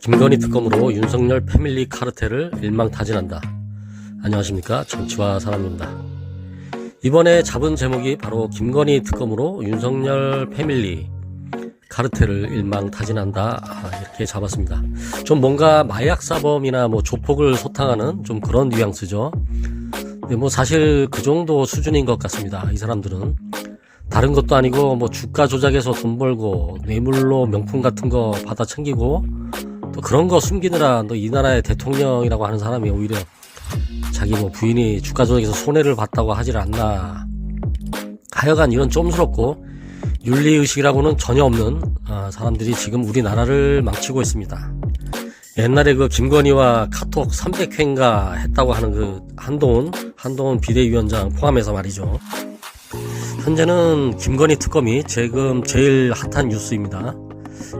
김건희 특검으로 윤석열 패밀리 카르텔을 일망타진한다. 안녕하십니까 정치와 사람입니다. 이번에 잡은 제목이 바로 김건희 특검으로 윤석열 패밀리 카르텔을 일망타진한다 아, 이렇게 잡았습니다. 좀 뭔가 마약 사범이나 뭐 조폭을 소탕하는 좀 그런 뉘앙스죠. 근데 뭐 사실 그 정도 수준인 것 같습니다. 이 사람들은 다른 것도 아니고 뭐 주가 조작해서 돈 벌고 뇌물로 명품 같은 거 받아 챙기고 또 그런 거 숨기느라 너이 나라의 대통령이라고 하는 사람이 오히려 자기 뭐 부인이 주가 조작에서 손해를 봤다고 하질 않나 하여간 이런 좀스럽고 윤리의식이라고는 전혀 없는 아, 사람들이 지금 우리나라를 망치고 있습니다. 옛날에 그 김건희와 카톡 300회인가 했다고 하는 그 한동훈, 한동훈 비대위원장 포함해서 말이죠. 현재는 김건희 특검이 지금 제일 핫한 뉴스입니다.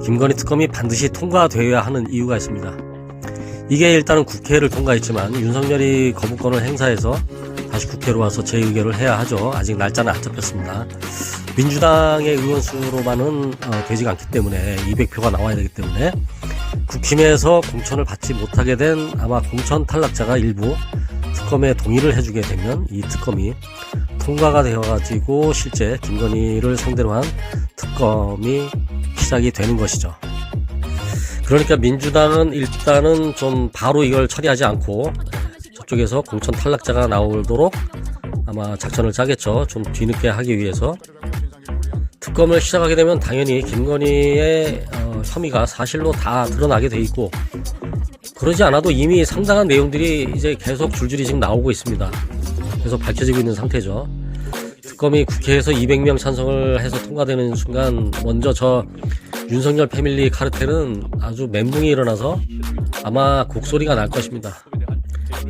김건희 특검이 반드시 통과되어야 하는 이유가 있습니다. 이게 일단은 국회를 통과했지만 윤석열이 거부권을 행사해서 다시 국회로 와서 재의결을 해야 하죠. 아직 날짜는 안 잡혔습니다. 민주당의 의원 수로만은 어, 되지가 않기 때문에 200표가 나와야 되기 때문에 국힘에서 공천을 받지 못하게 된 아마 공천 탈락자가 일부 특검에 동의를 해주게 되면 이 특검이 통과가 되어가지고 실제 김건희를 상대로 한 특검이 시작이 되는 것이죠. 그러니까 민주당은 일단은 좀 바로 이걸 처리하지 않고 저쪽에서 공천 탈락자가 나오도록 아마 작전을 짜겠죠. 좀 뒤늦게 하기 위해서 특검을 시작하게 되면 당연히 김건희의 어, 혐의가 사실로 다 드러나게 돼 있고 그러지 않아도 이미 상당한 내용들이 이제 계속 줄줄이 지금 나오고 있습니다. 계속 밝혀지고 있는 상태죠. 특검이 국회에서 200명 찬성을 해서 통과되는 순간 먼저 저 윤석열 패밀리 카르텔은 아주 멘붕이 일어나서 아마 곡소리가 날 것입니다.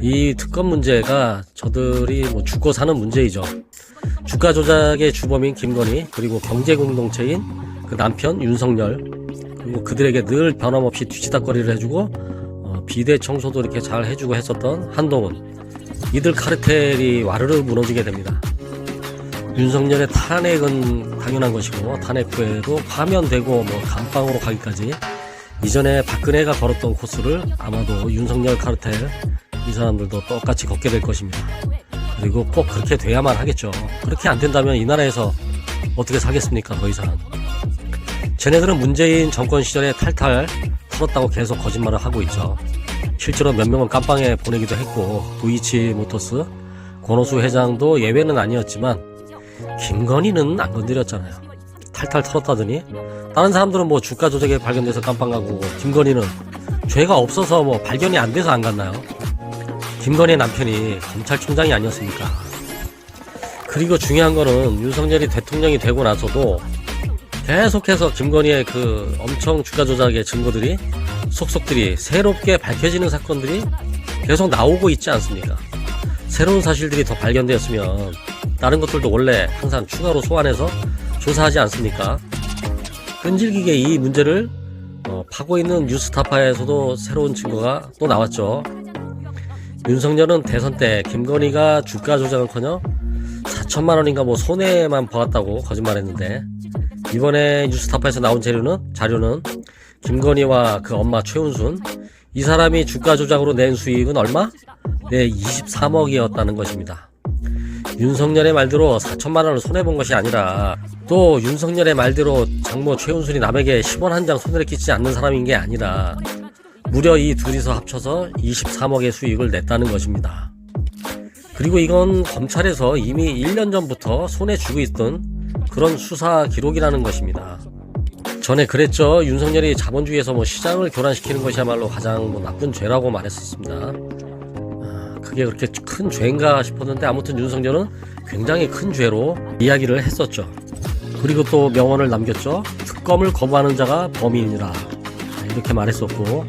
이 특검 문제가 저들이 뭐 죽고 사는 문제이죠. 주가 조작의 주범인 김건희 그리고 경제 공동체인 그 남편 윤석열 그리고 그들에게 늘 변함없이 뒤치다거리를 해주고 어, 비대 청소도 이렇게 잘 해주고 했었던 한동훈 이들 카르텔이 와르르 무너지게 됩니다. 윤석열의 탄핵은 당연한 것이고 탄핵 후에도 파면되고 뭐 감방으로 가기까지 이전에 박근혜가 걸었던 코스를 아마도 윤석열 카르텔 이 사람들도 똑같이 걷게 될 것입니다. 그리고 꼭 그렇게 돼야만 하겠죠. 그렇게 안 된다면 이 나라에서 어떻게 사겠습니까? 더 이상. 쟤네들은 문재인 정권 시절에 탈탈 털었다고 계속 거짓말을 하고 있죠. 실제로 몇 명은 깜빵에 보내기도 했고 도이치 모터스 권오수 회장도 예외는 아니었지만 김건희는 안 건드렸잖아요. 탈탈 털었다더니 다른 사람들은 뭐 주가 조작에 발견돼서 깜빵 가고 김건희는 죄가 없어서 뭐 발견이 안 돼서 안 갔나요? 김건희의 남편이 검찰총장이 아니었습니까? 그리고 중요한 거는 윤석열이 대통령이 되고 나서도 계속해서 김건희의 그 엄청 주가 조작의 증거들이 속속들이 새롭게 밝혀지는 사건들이 계속 나오고 있지 않습니까? 새로운 사실들이 더 발견되었으면 다른 것들도 원래 항상 추가로 소환해서 조사하지 않습니까? 끈질기게 이 문제를 어, 파고 있는 뉴스타파에서도 새로운 증거가 또 나왔죠. 윤석열은 대선 때 김건희가 주가 조작은커녕 4천만 원인가 뭐 손해만 보았다고 거짓말했는데 이번에 뉴스타파에서 나온 자료는 자료는 김건희와 그 엄마 최은순 이 사람이 주가 조작으로 낸 수익은 얼마? 네, 23억이었다는 것입니다. 윤석열의 말대로 4천만 원을 손해 본 것이 아니라 또 윤석열의 말대로 장모 최은순이 남에게 10원 한 장 손해를 끼치지 않는 사람인 게 아니라 무려 이 둘이서 합쳐서 23억의 수익을 냈다는 것입니다. 그리고 이건 검찰에서 이미 1년 전부터 손에 쥐고 있던 그런 수사 기록이라는 것입니다. 전에 그랬죠. 윤석열이 자본주의에서 뭐 시장을 교란시키는 것이야말로 가장 뭐 나쁜 죄라고 말했었습니다. 아, 그게 그렇게 큰 죄인가 싶었는데 아무튼 윤석열은 굉장히 큰 죄로 이야기를 했었죠. 그리고 또 명언을 남겼죠. 특검을 거부하는 자가 범인이라 아, 이렇게 말했었고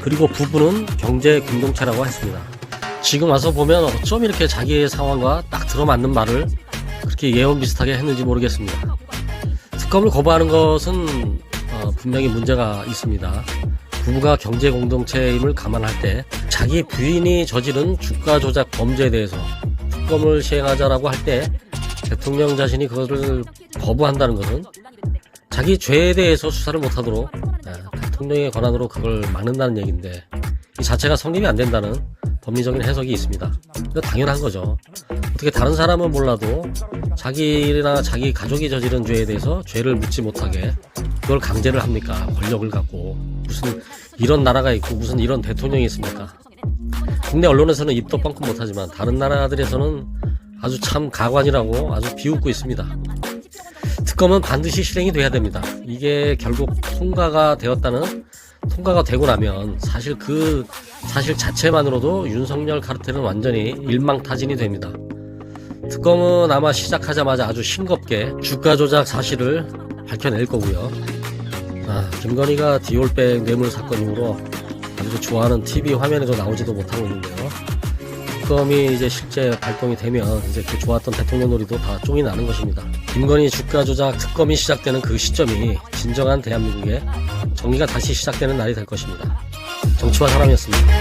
그리고 부부는 경제 공동체라고 했습니다. 지금 와서 보면 어쩜 이렇게 자기의 상황과 딱 들어맞는 말을 그렇게 예언 비슷하게 했는지 모르겠습니다. 특검을 거부하는 것은 어, 분명히 문제가 있습니다. 부부가 경제 공동체임을 감안할 때 자기 부인이 저지른 주가 조작 범죄에 대해서 특검을 시행하자라고 할 때 대통령 자신이 그것을 거부한다는 것은 자기 죄에 대해서 수사를 못하도록 아, 대통령의 권한으로 그걸 막는다는 얘기인데 이 자체가 성립이 안 된다는 법리적인 해석이 있습니다. 당연한 거죠. 어떻게 다른 사람은 몰라도 자기나 자기 가족이 저지른 죄에 대해서 죄를 묻지 못하게 그걸 강제를 합니까? 권력을 갖고 무슨 이런 나라가 있고 무슨 이런 대통령이 있습니까? 국내 언론에서는 입도 뻥끗 못하지만 다른 나라들에서는 아주 참 가관이라고 아주 비웃고 있습니다. 특검은 반드시 실행이 돼야 됩니다. 이게 결국 통과가 되었다는 통과가 되고 나면 사실 그 사실 자체만으로도 윤석열 카르텔은 완전히 일망타진이 됩니다. 특검은 아마 시작하자마자 아주 싱겁게 주가 조작 사실을 밝혀낼 거고요. 아, 김건희가 디올백 뇌물 사건 이후로 아주 좋아하는 TV 화면에도 나오지도 못하고 있는데요. 특검이 이제 실제 발동이 되면 이제 그 좋았던 대통령 놀이도 다 쫑이 나는 것입니다. 김건희 주가 조작 특검이 시작되는 그 시점이 진정한 대한민국의 정의가 다시 시작되는 날이 될 것입니다. 정치와 사람이었습니다.